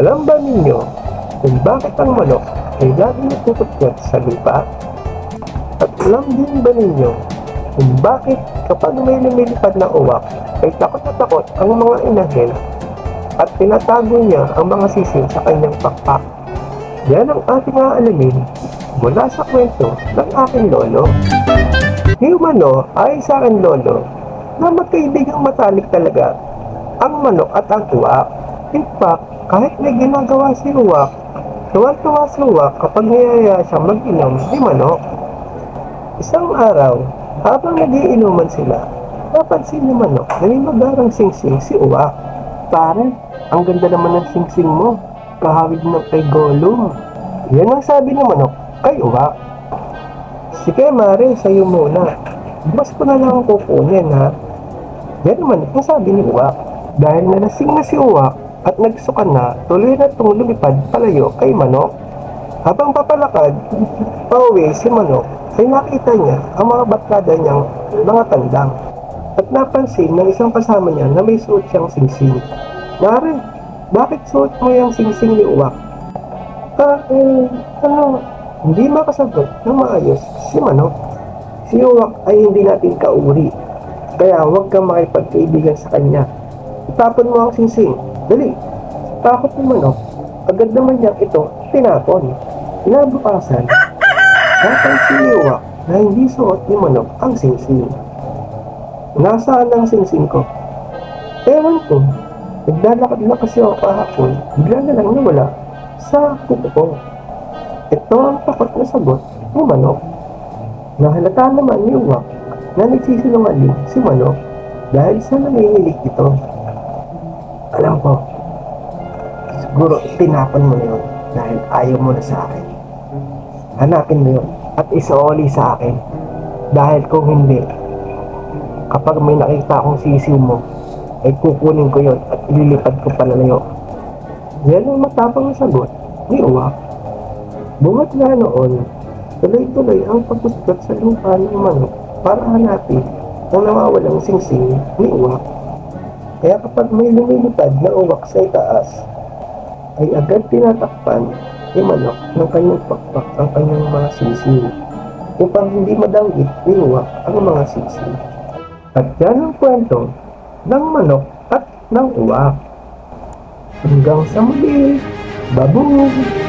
Alam ba ninyo kung bakit ang manok ay laging natutupyat sa lupa? At alam din ba ninyo kung bakit kapag may lumilipad na uwak ay takot na takot ang mga inahel at tinatago niya ang mga sisiw sa kanyang pakpak? Yan ang ating aalamin mula sa kwento ng aking lolo. Humano ay sa akin lolo na magkaibigang matalik talaga ang manok at ang uwak. In fact, kahit may ginagawa si uwak, tuwa-tuwa si uwak kapag niyaya siyang mag-inom ni manok. Isang araw, habang nagiinuman sila, napansin ni manok na may magarang singsing si uwak. Pare, ang ganda naman ng singsing mo. Kahawig ng kay Gollum. Yan ang sabi ni manok kay uwak. Sige, Mare, sa'yo muna. Mas ko na lang ang kukunin, ha? Yan naman ang sabi ni Uwak. Dahil nalasing na si Uwak at nagsukan na, tuloy na itong lumipad palayo kay Manok. Habang papalakad, pauwi si Manok, ay nakita niya ang mga barkada niyang mga tandang. At napansin ng isang kasama niya na may suot siyang singsing. Mare, bakit suot mo yung singsing ni Uwak? Ah, eh, ano, hindi makasagot ng maayos si Manok. Si Uwak ay hindi natin kauri. Kaya huwag kang makipagkaibigan sa kanya. Itapon mo ang singsing. Dali. Takot ni Manok. Agad naman niyang ito tinapon. Inabukasan. Napansin ni Uwak na hindi suot ni Manok ang singsing. Nasaan ang singsing ko? Ewan ko. Naglalakad na kasi ako kahapon. Bigla na lang nawala sa kuko ko. Ito ang takot na sagot ni Manok. Nahalata naman ni Uwak na nagsisinungaling si Manok dahil sa nanginginig ito. Alam ko, siguro tinapon mo na yun dahil ayaw mo na sa akin. Hanapin mo yun at isuoli sa akin dahil kung hindi, kapag may nakita akong sisiw mo, ay kukunin ko yon at ililipad ko palalayo. Yan ang matapang na sagot ni Uwak. Bungat nga noon, tuloy-tuloy ang pagpusgat sa lupa ng manok para hanapin ang nawawalang singsing ni Uwak. Kaya kapag may lumilipad na uwak sa itaas, ay agad tinatakpan ni manok ng kanyang pakpak ang kanyang mga sisiw upang hindi madanggit ni Uwak ang mga sisiw. At yan ang kwento ng manok at ng uwak. Hanggang sa muli, babuh!